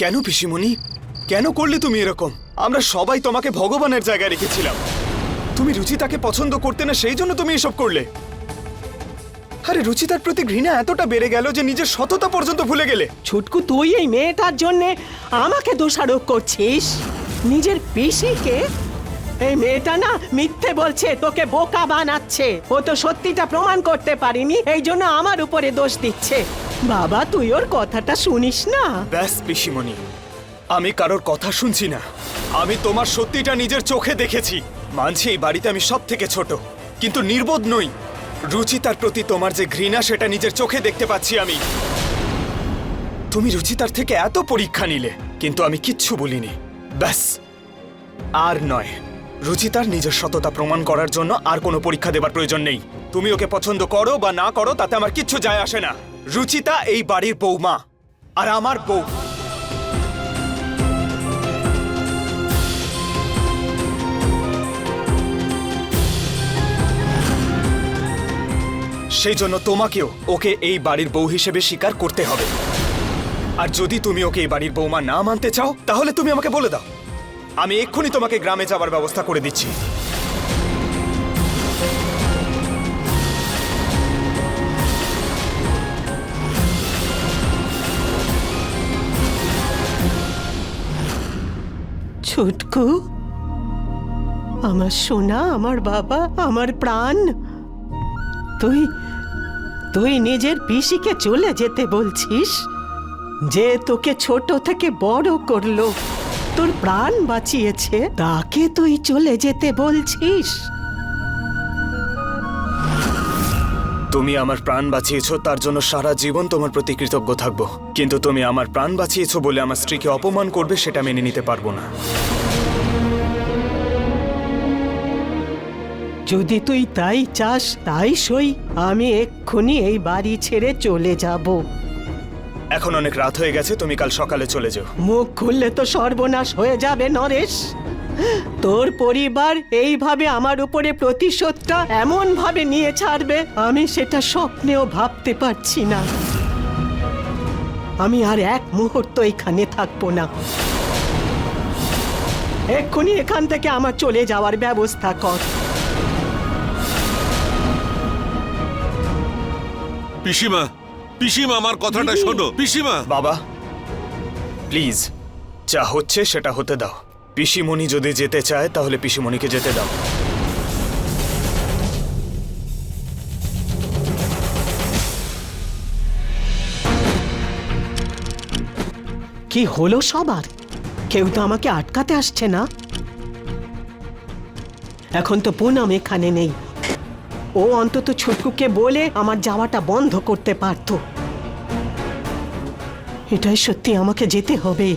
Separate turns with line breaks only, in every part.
কেন পিসিমণি? কেন করলে তুমি এরকম? আমরা সবাই তোমাকে ভগবানের জায়গায় রেখেছিলাম। তুমি রুচিতাকে পছন্দ করতে না, সেই জন্য তুমি এসব করলে। আরে রুচিতার প্রতি ঘৃণা এতটা বেড়ে গেল যে নিজের সততা পর্যন্ত ভুলে গেলে।
ছুটকু, তুই এই মেয়েটার জন্য আমাকে দোষারোপ করছিস? নিজের পিসিকে এই মেয়েটা না মিথ্যে বলছে, তোকে বোকা বানাচ্ছে। ও তো সত্যিটা প্রমাণ করতে পারিনি, এই জন্য আমার উপরে দোষ দিচ্ছে। বাবা, তুই ওর কথাটা শুনিস না?
ব্যাস, পিসিমণি। আমি কারোর কথা শুনছি না। আমি তোমার সত্যিটা নিজের চোখে দেখেছি। মানছি এই বাড়িতে আমি সব থেকে ছোট, কিন্তু নির্বোধ নই। রুচিতার প্রতি তোমার যে ঘৃণা, সেটা নিজের চোখে দেখতে পাচ্ছি আমি। তুমি রুচিতার থেকে এত পরীক্ষা নিলে, কিন্তু আমি কিচ্ছু বলিনি। ব্যাস, আর নয়। রুচিতার নিজের সততা প্রমাণ করার জন্য আর কোনো পরীক্ষা দেবার প্রয়োজন নেই। তুমি ওকে পছন্দ করো বা না করো, তাতে আমার কিচ্ছু যায় আসে না। রুচিতা এই বাড়ির বৌমা, আর আমার বউ। সেই জন্য তোমাকেও ওকে এই বাড়ির বউ হিসেবে স্বীকার করতে হবে। আর যদি তুমি ওকে এই বাড়ির বৌমা না মানতে চাও, তাহলে তুমি আমাকে বলে দাও। আমি এক্ষুনি তোমাকে গ্রামে যাওয়ার ব্যবস্থা করে দিচ্ছি।
ছুটকু, আমার সোনা, আমার বাবা, আমার প্রাণ। তুই তুই নিজের পিসিকে চলে যেতে বলছিস, যে তোকে ছোট থেকে বড় করল। তোর প্রাণ বাঁচিয়েছে তাকে তুই চলে যেতে বলছিস?
তুমি আমার প্রাণ বাঁচিয়েছো তার জন্য সারা জীবন তোমার প্রতি কৃতজ্ঞ থাকব। কিন্তু তুমি আমার প্রাণ বাঁচিয়েছো বলে আমার স্ত্রীকে অপমান করবে সেটা মেনে নিতে পারব না।
যদি তুই তাই চাস তাই সই। আমি এক্ষুনি এই বাড়ি ছেড়ে চলে যাব।
এখন অনেক রাত হয়ে গেছে তুমি কাল সকালে চলে যাও।
মুখ খুললে তো সর্বনাশ হয়ে যাবে নরেশ। তোর পরিবার এইভাবে আমার উপরে প্রতিশোধটা এমন ভাবে নিয়ে ছাড়বে আমি সেটা স্বপ্নেও ভাবতে পারছি না। আমি আর এক মুহূর্ত এখানে থাকব না। এক্ষুনি এখান থেকে আমার চলে যাওয়ার ব্যবস্থা কর।
পিসিমা পিসিমা আমার কথাটা। শোনো। পিসিমা।
বাবা প্লিজ যা হচ্ছে সেটা হতে দাও। পিসিমণি যদি যেতে চায় তাহলে পিসিমণিকে যেতে দাও।
কি হলো সবার? কেউ তো আমাকে আটকাতে আসছে না। এখন তো পুনম এখানে নেই। ও অন্তত ছুটকুকে বলে আমার যাওয়াটা বন্ধ করতে পারত। এটাই সত্যি আমাকে যেতে হবে।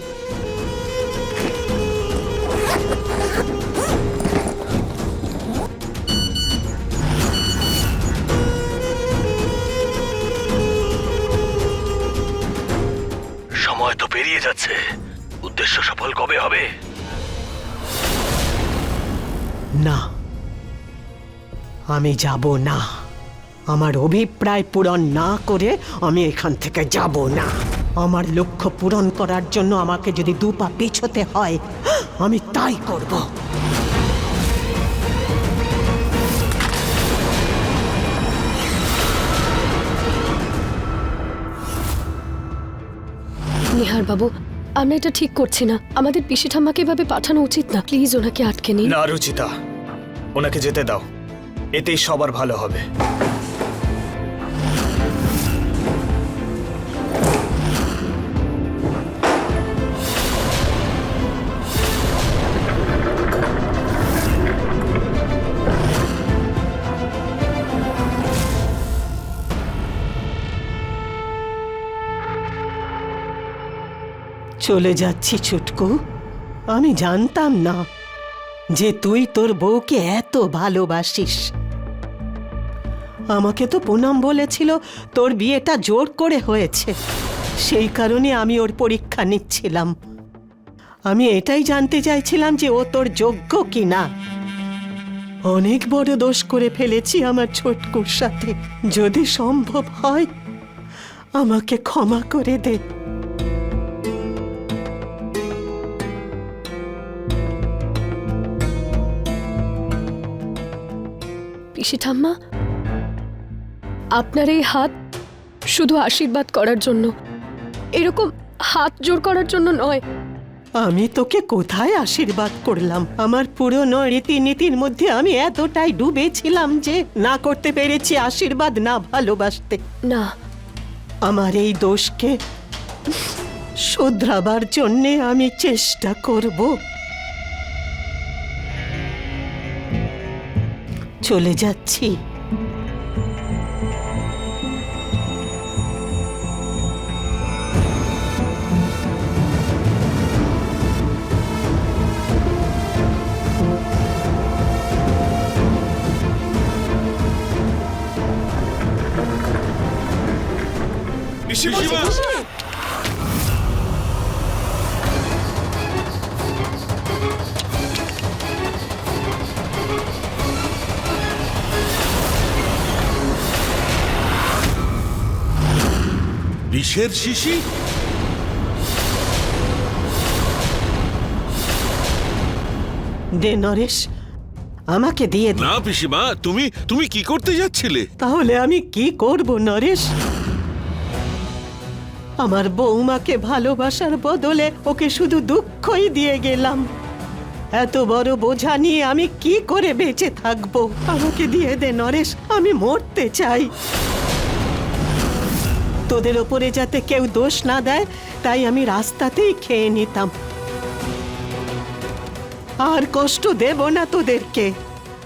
আমি যাব না। আমার অভিপ্রায় পূরণ না করে আমি এখান থেকে যাব না। আমার লক্ষ্য পূরণ করার জন্য আমাকে যদি দু পা পিছোতে হয় আমি তাই করব।
নিহার বাবু আমরা এটা ঠিক করছি না। আমাদের পিসি ঠাম্মাকে এভাবে পাঠানো উচিত না। প্লিজ ওনাকে আটকে নিন।
না রুচিতা ওনাকে যেতে দাও। এতেই সবার ভালো হবে।
চলে যাচ্ছি, ছুটকু। আমি জানতাম না যে তুই তোর বউকে এত ভালোবাসিস। আমাকে তো পুনম বলেছিল তোর বিয়েটা জোর করে হয়েছে। সেই কারণে আমি ওর পরীক্ষা নিচ্ছিলাম। আমি এটাই জানতে চাইছিলাম যে ও তোর যোগ্য কি না অনেক বড় দোষ করে ফেলেছি আমার ছোটকুর সাথে। যদি সম্ভব হয়, আমাকে ক্ষমা করে দে।
পিসি ঠাম্মা আপনার এই হাত শুধু আশীর্বাদ করার জন্য। এরকম হাত জোর করার জন্য নয়।
আমি তোকে কোথায় আশীর্বাদ করলাম? আমার পুরনো রীতিনীতির মধ্যে আমি এতটাই ডুবেছিলাম যে না করতে পেরেছি আশীর্বাদ না ভালোবাসতে।
না।
আমার এই দোষকে শুধরাবার জন্যে আমি চেষ্টা করব। চলে যাচ্ছি।
পিসিমা বিষের শিশি
দে নরেশ আমাকে দিয়ে দে।
না পিসিমা তুমি তুমি কি করতে যাচ্ছিলে?
তাহলে আমি কি করব নরেশ? আমার বৌমাকে ভালোবাসার বদলে ওকে শুধু দুঃখই দিয়ে গেলাম। এত বড় বোঝা নিয়ে আমি কি করে বেঁচে থাকব? আমাকে দিয়ে দে নরেশ আমি মরতে চাই। তোদের ওপরে যাতে কেউ দোষ না দেয় তাই আমি রাস্তাতেই খেয়ে নিতাম। আর কষ্ট দেব না তোদেরকে।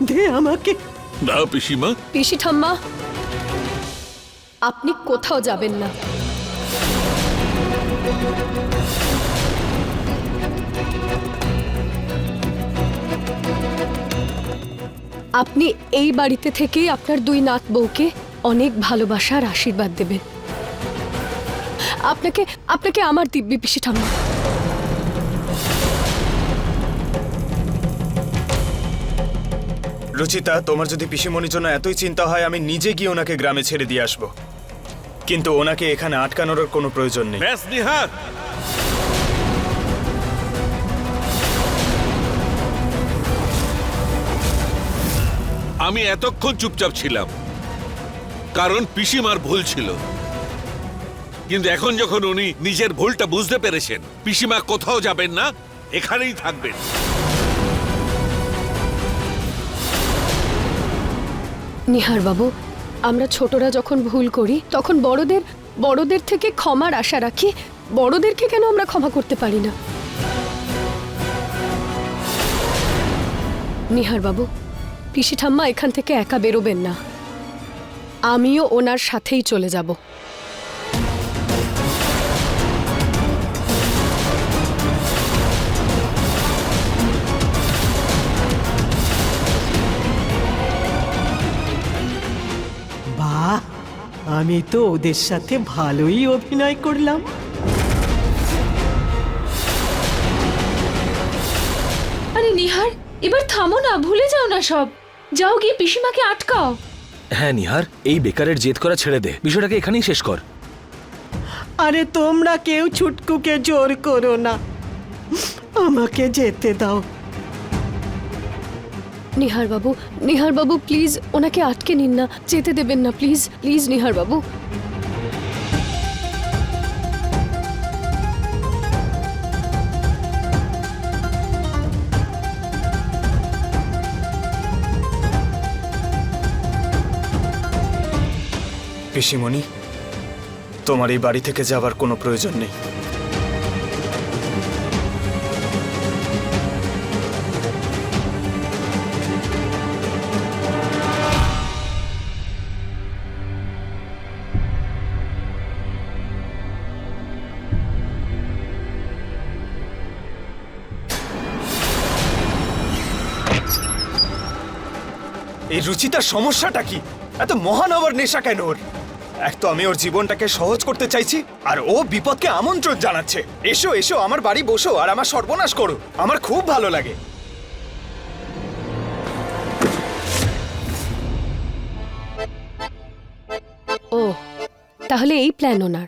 দে আমাকে।
না পিসিমা।
পিসি ঠাম্মা আপনি কোথাও যাবেন না। আপনি এই বাড়িতে থেকে আপনার দুই নাত বউকে অনেক ভালোবাসার আশীর্বাদ দেবেন। আপনাকে আপনাকে আমার দিব্যি পিসি ঠাম্মা।
রুচিতা, তোমার যদি পিসিমণির জন্য এতই চিন্তা হয়, আমি নিজে গিয়ে ওনাকে গ্রামে ছেড়ে দিয়ে আসব। কিন্তু ওনাকে এখানে আটকানোর কোনো প্রয়োজন নেই।
ব্যাস নিহার। আমি এতক্ষণ চুপচাপ ছিলাম কারণ পিসিমার ভুল ছিল। কিন্তু এখন যখন উনি নিজের ভুলটা বুঝতে পেরেছেন পিসিমা কোথাও যাবেন না এখানেই থাকবেন।
নিহার বাবু আমরা ছোটরা যখন ভুল করি, তখন বড়দের বড়দের থেকে ক্ষমার আশা রাখি। বড়দেরকে কেন আমরা ক্ষমা করতে পারি না? নিহার বাবু পিসি ঠাম্মা এখান থেকে একা বেরোবেন না। আমিও ওনার সাথেই চলে যাব।
আমি তো ওদের সাথে ভালোই অভিনয় করলাম।
আরে নিহার এবার থামো না ভুলে যাও না সব। যাও গিয়ে পিসিমাকে আটকাও।
হ্যাঁ নিহার এই বেকারের জেদ করা ছেড়ে দে। বিষয়টাকে এখানেই শেষ কর।
আরে তোমরা কেউ ছুটকুকে জোর করো না। আমাকে যেতে দাও।
নিহার বাবু নিহার বাবু প্লিজ ওনাকে আটকে নিন না, যেতে দেবেন না প্লিজ প্লিজ নিহার বাবু
পিসিমণি, তোমার এই বাড়ি থেকে যাবার কোনো প্রয়োজন নেই। এই রুচিতার সমস্যাটা কি? এত মহানবর নেশা কেন ওর? এক তো আমি ওর জীবনটাকে সহজ করতে চাইছি, আর ও বিপদকে আমন্ত্রণ জানাচ্ছে। এসো এসো, আমার বাড়ি বসো, আর আমার সর্বনাশ করো। আমার খুব ভালো লাগে।
ও, তাহলে এই প্ল্যান ওনার।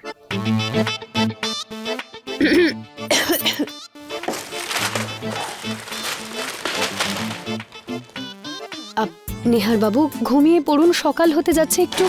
নিহার বাবু ঘুমিয়ে পড়ুন সকাল হতে যাচ্ছে একটু।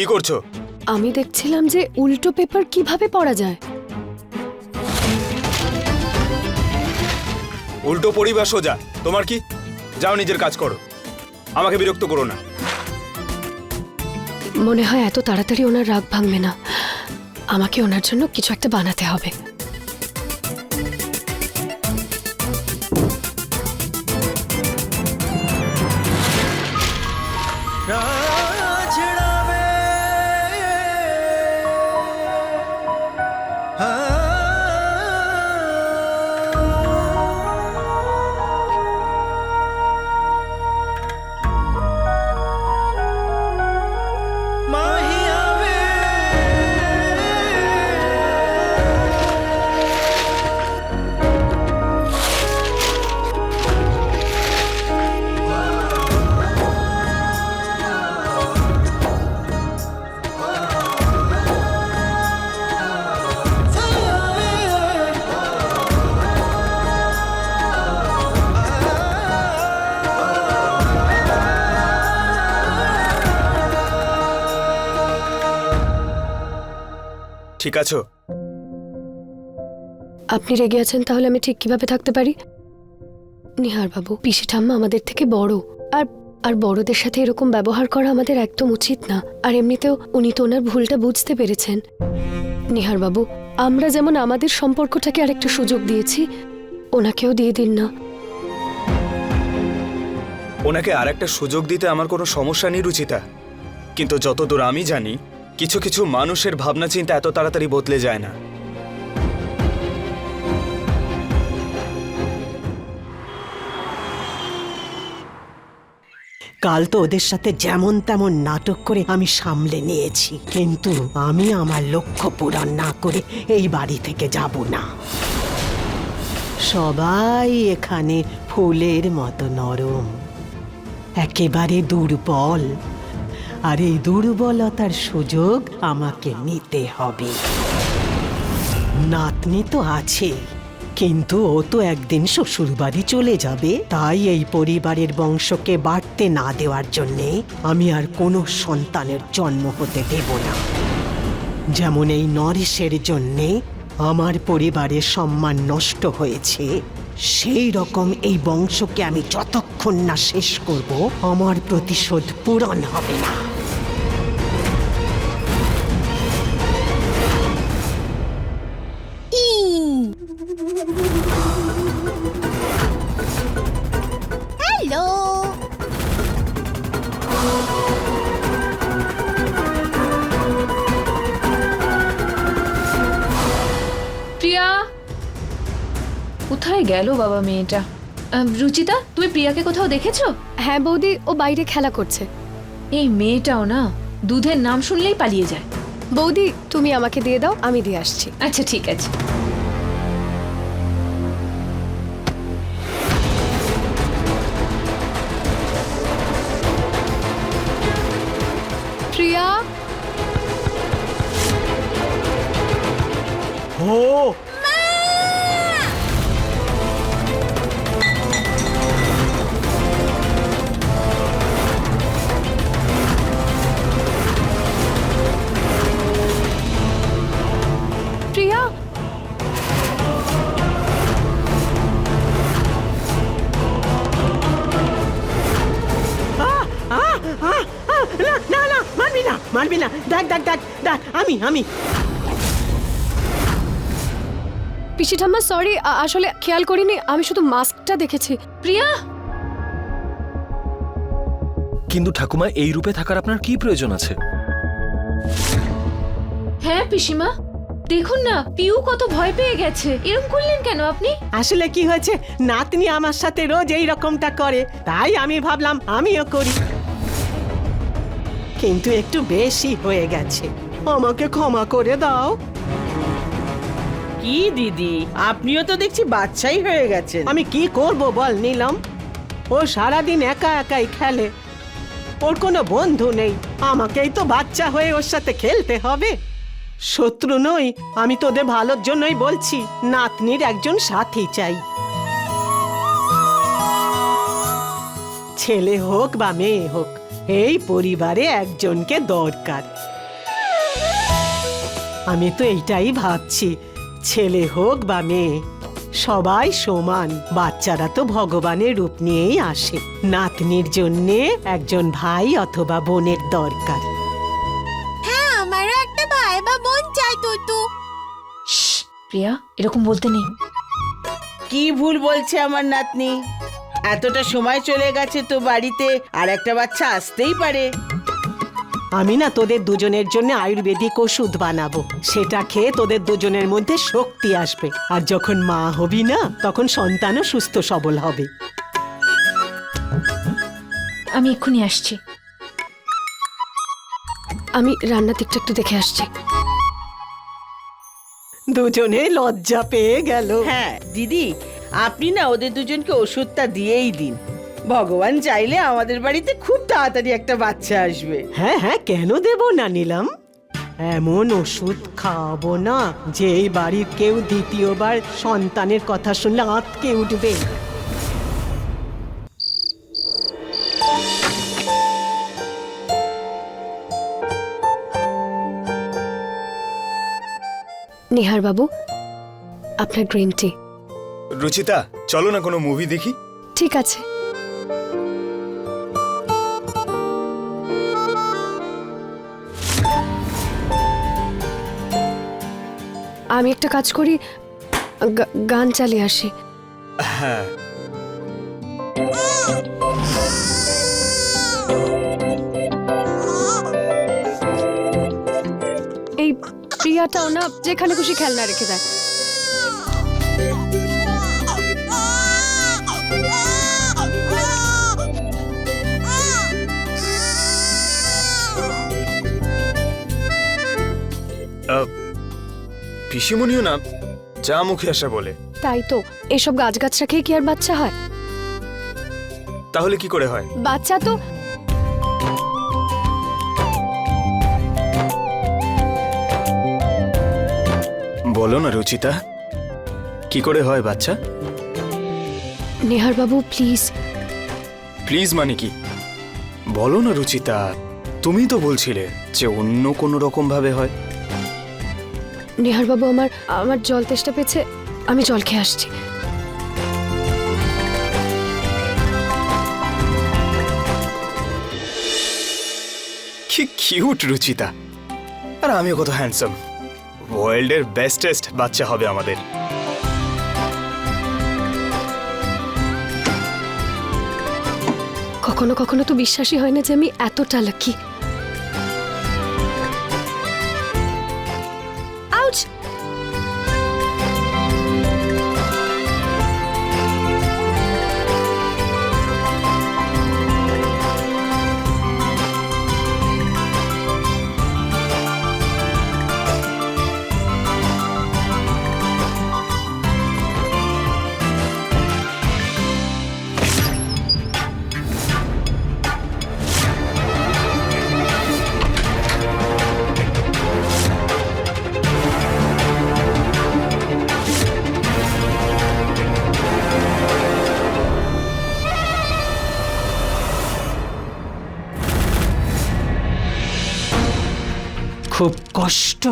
কি করছ?
আমি দেখছিলাম যে উল্টো পেপার কীভাবে পড়া যায়।
উল্টো পরিবার সোজা। তোমার কি? যাও নিজের কাজ করো। আমাকে বিরক্ত করো না।
মনে হয় এত তাড়াতাড়ি ওনার রাগ ভাঙবে না। আমাকে ওনার জন্য কিছু একটা বানাতে হবে।
ঠিক আছো?
আপনি রেগে আছেন তাহলে আমি ঠিক কীভাবে থাকতে পারি? নিহার বাবু পিসি ঠাম্মা আমাদের থেকে বড়। আর আর বড়দের সাথে এরকম ব্যবহার করা আমাদের একদম উচিত না। আর এমনিতেও উনি তো ওনার ভুলটা বুঝতে পেরেছেন। নিহার বাবু আমরা যেমন আমাদের সম্পর্কটাকে আরেকটু সুযোগ দিয়েছি ওনাকেও দিয়ে দিন না।
ওনাকে আর একটা সুযোগ দিতে আমার কোনো সমস্যা নেই রুচিতা। কিন্তু যতদূর আমি জানি কিছু কিছু মানুষের ভাবনা চিন্তা এত তাড়াতাড়ি বদলে যায় না।
কাল তো ওদের সাথে যেমন তেমন নাটক করে আমি সামলে নিয়েছি, কিন্তু আমি আমার লক্ষ্য পূরণ না করে এই বাড়ি থেকে যাব না। সবাই এখানে ফুলের মতো নরম, একেবারে দুর্বল। আর এই দুর্বলতার সুযোগ আমাকে নিতে হবে। নাতনি তো আছে, কিন্তু ও তো একদিন শ্বশুরবাড়ি চলে যাবে, তাই এই পরিবারের বংশকে বাড়তে না দেওয়ার জন্যে আমি আর কোনো সন্তানের জন্ম হতে দেব না। যেমন এই নরেশের জন্যে আমার পরিবারের সম্মান নষ্ট হয়েছে, সেই রকম এই বংশকে আমি যতক্ষণ না শেষ করব, আমার প্রতিশোধ পূরণ হবে না।
বাবা মেয়েটা। আহ, রুচিতা তুমি প্রিয়াকে কোথাও দেখেছ?
হ্যাঁ বৌদি ও বাইরে খেলা করছে।
এই মেয়েটাও না দুধের নাম শুনলেই পালিয়ে যায়।
বৌদি তুমি আমাকে দিয়ে দাও আমি দিয়ে আসছি।
আচ্ছা ঠিক আছে।
আমি।
পিসি ঠাম্মা সরি আসলে খেয়াল করিনি আমি শুধু মাস্কটা দেখেছি।
প্রিয়া!
কিন্তু ঠাকুমা এই রূপে থাকার আপনার কি প্রয়োজন আছে?
হ্যাঁ পিসিমা? দেখুন না পিউ কত ভয় পেয়ে গেছে। এরম করলেন কেন আপনি?
আসলে কি হয়েছে? নাতনি আমার সাথে রোজ এই রকমটা করে। তাই আমি ভাবলাম আমিও করি। কিন্তু একটু বেশি হয়ে গেছে। আমাকে ক্ষমা করে দাও।
কি দিদি? আপনিও তো দেখছি বাচ্চাই হয়ে গেছেন।
আমি কি করব বল নিলাম। ও সারাদিন একা একাই খেলে। ওর কোনো বন্ধু নেই। আমাকেই তো বাচ্চা হয়ে ওর সাথে খেলতে হবে। শত্রু নই আমি তোদের ভালোর জন্যই বলছি নাতনির একজন সাথী চাই। ছেলে হোক বা মেয়ে হোক এই পরিবারে একজনকে দরকার। আমি তো এইটাই ভাবছি। ছেলে হোক বা মেয়ে সবাই সমান। বাচ্চারা তো ভগবানের রূপ নিয়েই আসে। নাতনির জন্যে একজন ভাই অথবা বোনের দরকার।
হ্যাঁ আমারও একটা ভাই বা বোন চাই তো তো
প্রিয়া এরকম বলতে নেই।
কি ভুল বলছে আমার নাতনি? এতটা সময় চলে গেছে তো বাড়িতে আর একটা বাচ্চা আসতেই পারে।
আমি না তোদের দুজনের জন্য আয়ুর্বেদিক ওষুধ বানাবো। সেটা খেয়ে তোদের দুজনের মধ্যে শক্তি আসবে। আর যখন মা হবি না তখন সন্তানও সুস্থ সবল হবে।
আমি এক্ষুনি আসছি।
আমি রান্নার দিকটা একটু দেখে আসছি।
দুজনে লজ্জা পেয়ে গেল।
হ্যাঁ দিদি আপনি না ওদের দুজনকে ওষুধটা দিয়েই দিন। ভগবান চাইলে আমাদের বাড়িতে খুব তাড়াতাড়ি একটা বাচ্চা আসবে।
হ্যাঁ হ্যাঁ কেন দেব না নিলাম? এমন ওষুধ খাওয়াবো না যে এই বাড়ির কেউ দ্বিতীয়বার সন্তানের কথা শুনলে আঁতকে উঠবে।
নিহার বাবু আপনার গ্রিন টি।
রুচিতা চলো না কোনো মুভি দেখি?
ঠিক আছে। আমি একটা কাজ করি গান চালিয়ে আসি।
হ্যাঁ।
এই প্রিয়াটাও না যেখানে খুশি খেলনা রেখে দেয়।
আহ, পিসিমণিও না যা মুখে আসা বলে।
তাই তো এসব গাছগাছরা খেয়ে কি আর বাচ্চা হয়?
তাহলে কি করে হয়?
বাচ্চা তো
বলো না রুচিতা কি করে হয় বাচ্চা?
নেহার বাবু প্লিজ।
প্লিজ মানে কি? বলো না রুচিতা তুমি তো বলছিলে যে অন্য কোনো রকম ভাবে হয়।
নেহার বাবু আমার আমার জল তেষ্টা পেয়েছে আমি জল খেয়ে আসছি।
কি কিউট রুচিতা। আর আমিও কত হ্যান্ডসাম ওয়ার্ল্ডের বেস্টেস্ট বাচ্চা হবে আমাদের।
কখনো কখনো তো বিশ্বাসই হয় না যে আমি এতটা লাকি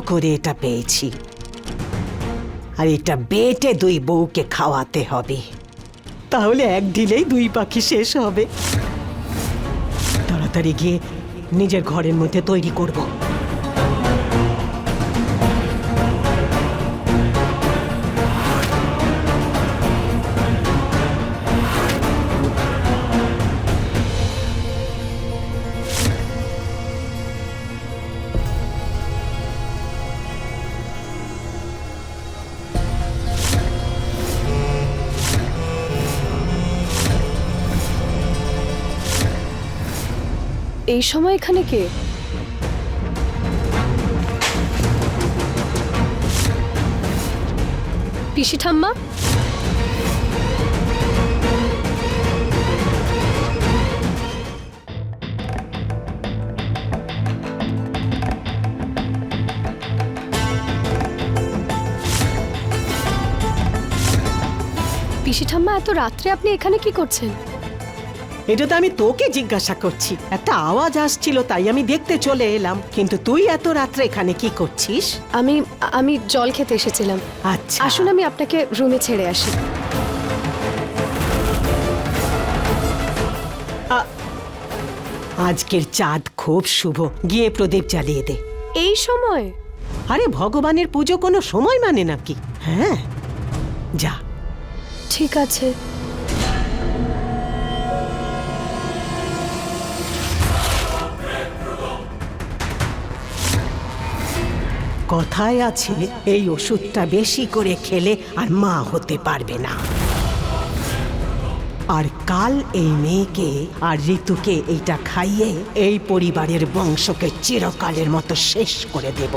করে এটা পেয়েছি। আর এটা বেটে দুই বউকে খাওয়াতে হবে। তাহলে এক ঢিলেই দুই পাখি শেষ হবে। তাড়াতাড়ি গিয়ে নিজের ঘরের মধ্যে তৈরি করব।
এই সময় এখানে কে? পিসি ঠাম্মা? পিসি ঠাম্মা এত রাত্রে আপনি এখানে কি করছেন?
এটা তো আমি তোকে জিজ্ঞাসা করছি। একটা আওয়াজ আসছিল তাই আমি দেখতে চলে এলাম। কিন্তু তুই এত রাত্রে এখানে কি করছিস?
আমি আমি জল খেতে এসেছিলাম।
আচ্ছা।
আসুন আমি আপনাকে রুমে ছেড়ে আসি।
আজকের চাঁদ খুব শুভ। গিয়ে প্রদীপ জ্বালিয়ে দে।
এই সময়?
আরে ভগবানের পুজো কোনো সময় মানে নাকি? হ্যাঁ। যা।
ঠিক আছে।
কথায় আছে, এই ওষুধটা বেশি করে খেলে আর মা হতে পারবে না। আর কাল এই মেয়েকে আর ঋতুকে এইটা খাইয়ে এই পরিবারের বংশকে চিরকালের মতো শেষ করে দেব।